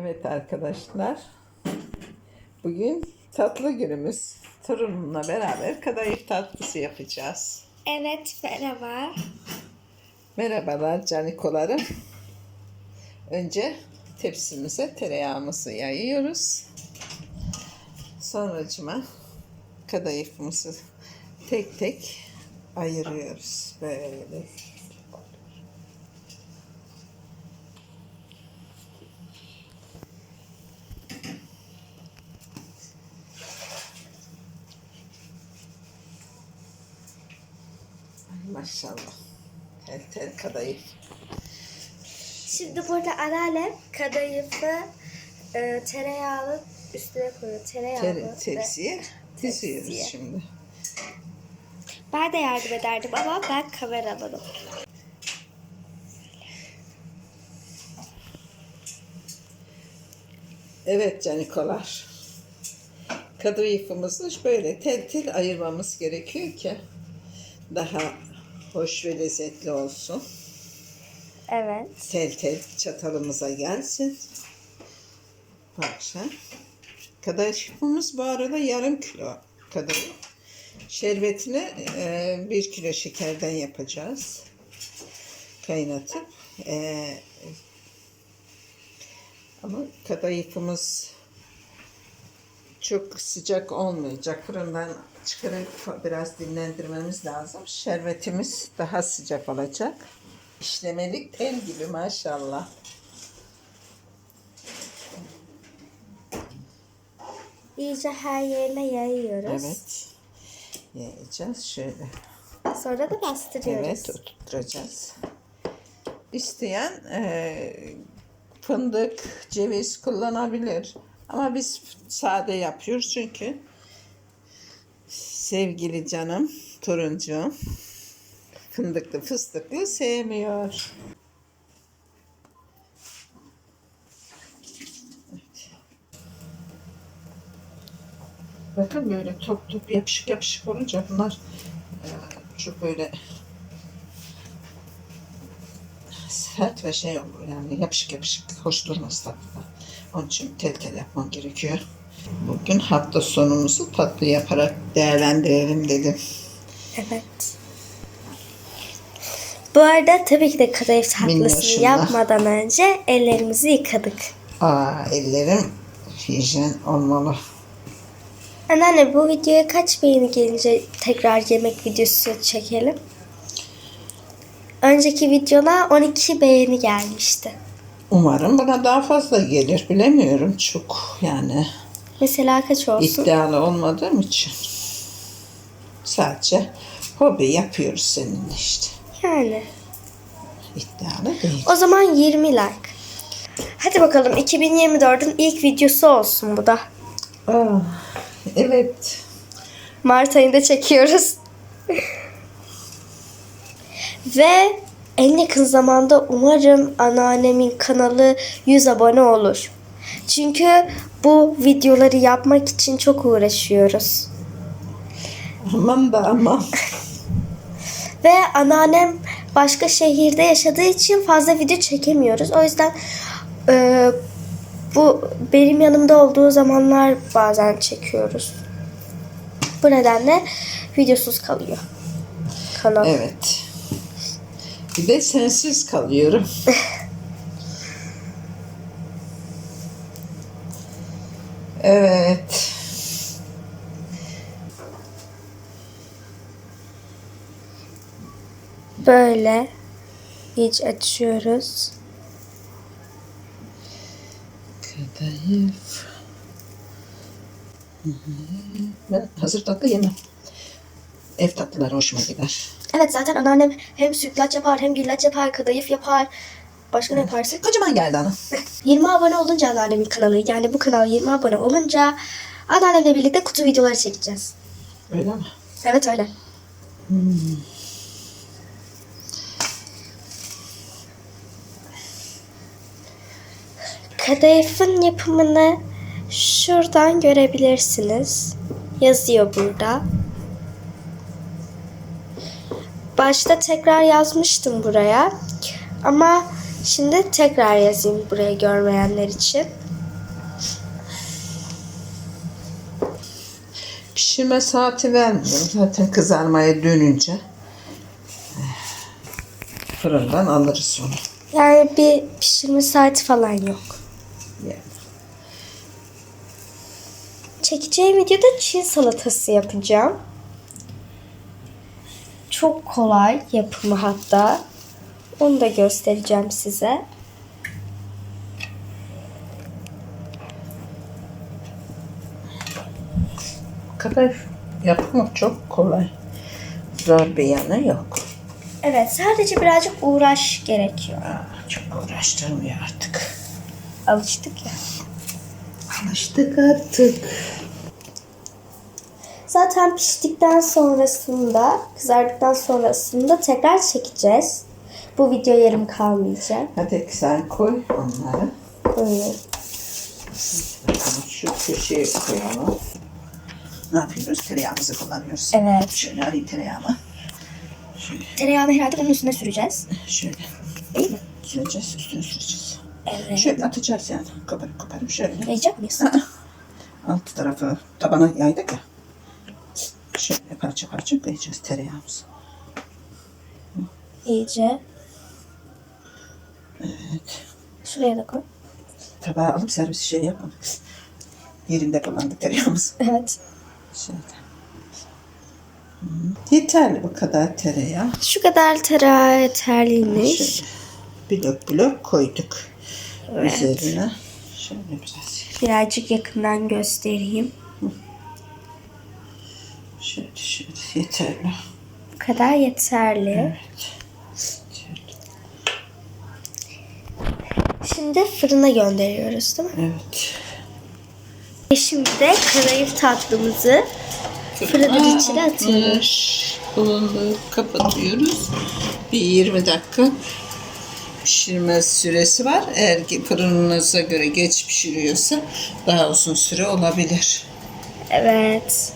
Evet arkadaşlar. Bugün tatlı günümüz. Torunumla beraber kadayıf tatlısı yapacağız. Evet merhaba. Merhabalar canikolarım. Önce tepsimize tereyağımızı yayıyoruz. Sonracıma kadayıfımızı tek tek ayırıyoruz. Böyle. Maşallah. Tel tel kadayıf. Şimdi burada anneannem kadayıfı e, tereyağlı üstüne koyuyor. Tereyağlı. Ter, ve- tepsiye diziyoruz şimdi. Ben de yardım ederdim ama ben kameramanım. Evet canikolar. Kadayıfımızı böyle tel tel ayırmamız gerekiyor ki daha hoş ve lezzetli olsun. Evet. Tel tel çatalımıza gelsin. Bak sen. Kadayıfımız bu arada yarım kilo kadayıf. Şerbetini e, bir kilo şekerden yapacağız. Kaynatıp. E, ama kadayıfımız çok sıcak olmayacak. Fırından çıkarıp biraz dinlendirmemiz lazım. Şerbetimiz daha sıcak olacak. İşlemelik tel gibi maşallah. İyice her yerine yayıyoruz. Evet. Yiyeceğiz şöyle. Sonra da bastırıyoruz. Evet oturtacağız. İsteyen e, fındık, ceviz kullanabilir. Ama biz sade yapıyoruz çünkü sevgili canım, turuncuğum fındıklı fıstıklı sevmiyor. Bakın böyle top top yapışık yapışık olunca bunlar e, çok böyle sert ve şey olur yani yapışık yapışık hoş durmaz tabii. Onun için tel tel yapmam gerekiyor. Bugün hafta sonumuzu tatlı yaparak değerlendirelim dedim. Evet. Bu arada tabii ki de kadayıf tatlısını yapmadan önce ellerimizi yıkadık. Aa ellerim hijyen olmalı. Anneanne bu videoya kaç beğeni gelince tekrar yemek videosu çekelim? Önceki videona 12 beğeni gelmişti. Umarım buna daha fazla gelir bilemiyorum çok yani Mesela kaç olsun? iddialı olmadığım için. Sadece hobi yapıyoruz seninle işte. Yani. İddialı değil. O zaman 20 like. Hadi bakalım 2024'ün ilk videosu olsun bu da. Aa, evet. Mart ayında çekiyoruz. Ve en yakın zamanda umarım anneannemin kanalı 100 abone olur. Çünkü bu videoları yapmak için çok uğraşıyoruz. Aman da aman. Ve anneannem başka şehirde yaşadığı için fazla video çekemiyoruz. O yüzden e, bu benim yanımda olduğu zamanlar bazen çekiyoruz. Bu nedenle videosuz kalıyor kanal. Evet. Bir de sensiz kalıyorum. evet. Böyle iyice açıyoruz. Kadayıf. Ben hazır tatlı yemem. Ev tatlıları hoşuma gider. Evet zaten anneannem hem sütlaç yapar hem güllaç yapar, kadayıf yapar. Başka ne yaparsın? Kocaman geldi ana. 20 abone olunca anneannemin kanalı yani bu kanal 20 abone olunca anneannemle birlikte kutu videoları çekeceğiz. Öyle mi? Evet öyle. Kadayıfın yapımını şuradan görebilirsiniz. Yazıyor burada. Başta tekrar yazmıştım buraya. Ama Şimdi tekrar yazayım buraya görmeyenler için. Pişirme saati vermiyorum. Zaten kızarmaya dönünce fırından alırız onu. Yani bir pişirme saati falan yok. Yani. Çekeceğim videoda Çin salatası yapacağım. Çok kolay yapımı hatta. Onu da göstereceğim size. kadar yapımı çok kolay. Zor bir yanı yok. Evet sadece birazcık uğraş gerekiyor. Aa, çok uğraştırmıyor artık. Alıştık ya. Alıştık artık. Zaten piştikten sonrasında, kızardıktan sonrasında tekrar çekeceğiz. Bu video yarım kalmayacak. Hadi sen koy onları. Koyuyorum. Şu köşeye koyalım. Ne yapıyoruz? Tereyağımızı kullanıyoruz. Evet. Şöyle alayım tereyağımı. Şöyle, Tereyağını herhalde bunun üstüne süreceğiz. şöyle Değil mi? süreceğiz, üstüne süreceğiz. Evet. Şöyle atacağız yani. Koparıp koparıp şöyle. Yiyecek miyiz? Alt tarafı tabana yaydık ya. Parça parça koyacağız tereyağımızı. İyice. Evet. Şuraya da koy. Tabağı alıp servis şey yapmadık. Yerinde kullandık tereyağımızı. Evet. Şöyle. Hı. Yeterli bu kadar tereyağı. Şu kadar tereyağı yeterliymiş. Şöyle blok blok koyduk. Evet. Üzerine şöyle biraz Birazcık yakından göstereyim. Şöyle şöyle yeterli. Bu kadar yeterli. Evet. Şimdi fırına gönderiyoruz değil mi? Evet. Ve Şimdi de kadayıf tatlımızı fırının içine atıyoruz. Bunu kapatıyoruz. Bir 20 dakika pişirme süresi var. Eğer ki fırınınıza göre geç pişiriyorsa daha uzun süre olabilir. Evet.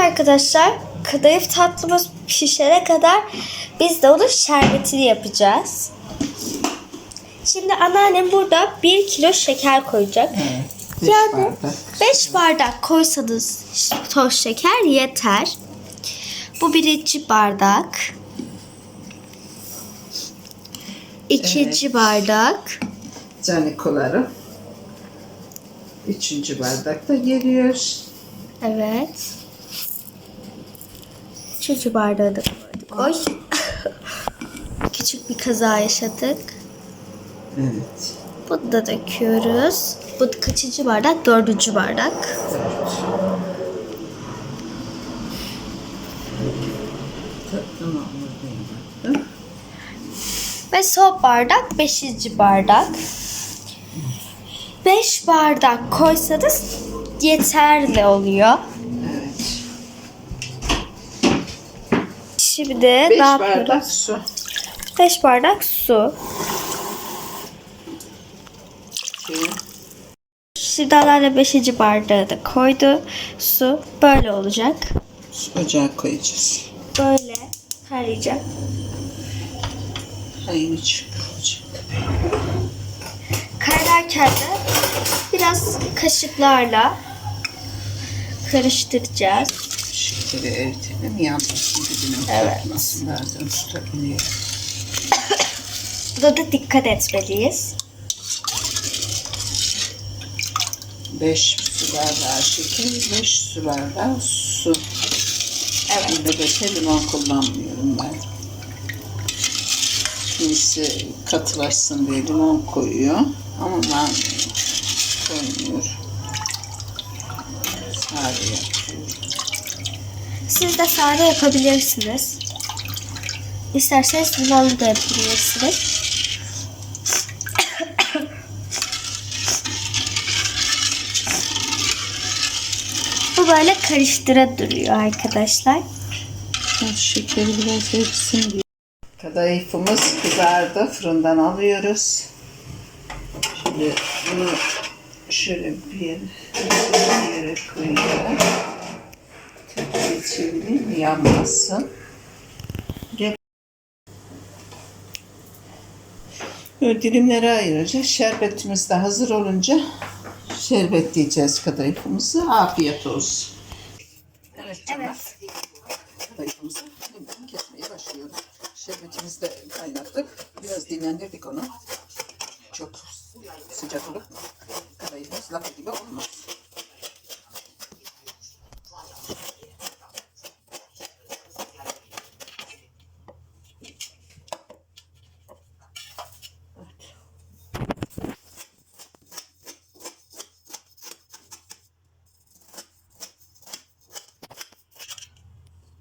Evet arkadaşlar kadayıf tatlımız pişene kadar biz de onun şerbetini yapacağız. Şimdi anneannem burada 1 kilo şeker koyacak. Evet. Beş Yani bardak. 5 bardak koysanız toz şeker yeter. Bu birinci bardak. İkinci bardak. Canikoları. Üçüncü bardak da geliyor. Evet. Üçüncü bardağı da koyduk. Oy. Küçük bir kaza yaşadık. Evet. Bunu da döküyoruz. Bu kaçıncı bardak? Dördüncü bardak. Ve son bardak beşinci bardak. Beş bardak koysanız yeterli oluyor. Şimdi ne yapıyoruz? bardak su. 5 bardak su. Şimdi anneanne 5. bardağı da koydu. Su böyle olacak. Ocağa koyacağız. Böyle kaynayacak. Aynı çık olacak. Kaynarken de biraz kaşıklarla karıştıracağız. Şekeri eritelim yanmasın dibine Evet. tutmasın. Bazen tutabiliyor. Buna da dikkat etmeliyiz. 5 su bardağı şeker, 5 su bardağı su. Evet. Şey limon kullanmıyorum ben. Kimisi katılaşsın diye limon koyuyor. Ama ben koymuyorum. Sade yapıyorum. Siz de sade yapabilirsiniz. İsterseniz limonlu da yapabilirsiniz. Bu böyle karıştıra duruyor arkadaşlar. Şekeri biraz erisin diye. Kadayıfımız kızardı. Fırından alıyoruz. Şimdi bunu şöyle bir yere, bir yere koyuyorum. Tekrar çevireyim yanmasın. Böyle dilimlere ayıracağız. Şerbetimiz de hazır olunca şerbetleyeceğiz kadayıfımızı. Afiyet olsun. Evet. Evet. Kadayıfımızı limon kesmeye başlıyoruz. Şerbetimizi de kaynattık. Biraz dinlendirdik onu. Çok sıcak olup kadayıfımız lapa gibi olmaz.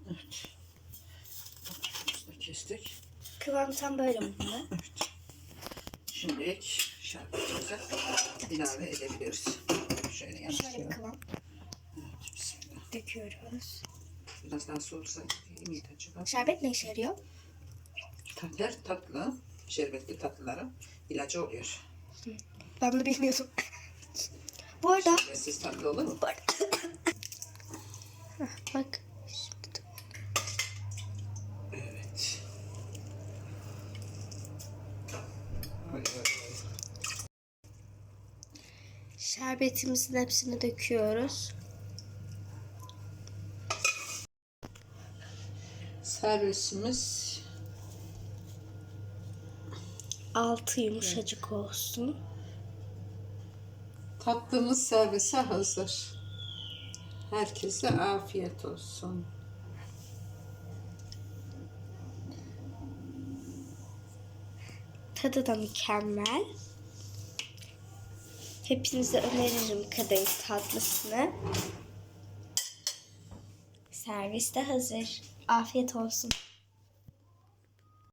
Bunu da kestik. Kıvam tam böyle? Evet. Şimdi şerbetimizi ilave edebiliriz. Şöyle Şöyle bir yanaştıralım. kıvam Evet, bismillah. döküyoruz. Biraz daha soğursa iyi miydi acaba? Şerbet ne işe yarıyor? Tatlar tatlı, şerbetli tatlıların ilacı oluyor. Ben bunu bilmiyordum. Bu arada Şerbetsiz tatlı olur mu? Bak. şimdi- Evet. Ay, ay, ay. Şerbetimizin hepsini döküyoruz. Servisimiz Altı yumuşacık olsun. tatlımız servise hazır. Herkese afiyet olsun. Tadı da mükemmel. Hepinize öneririm kadayıf tatlısını. Servis de hazır. Afiyet olsun.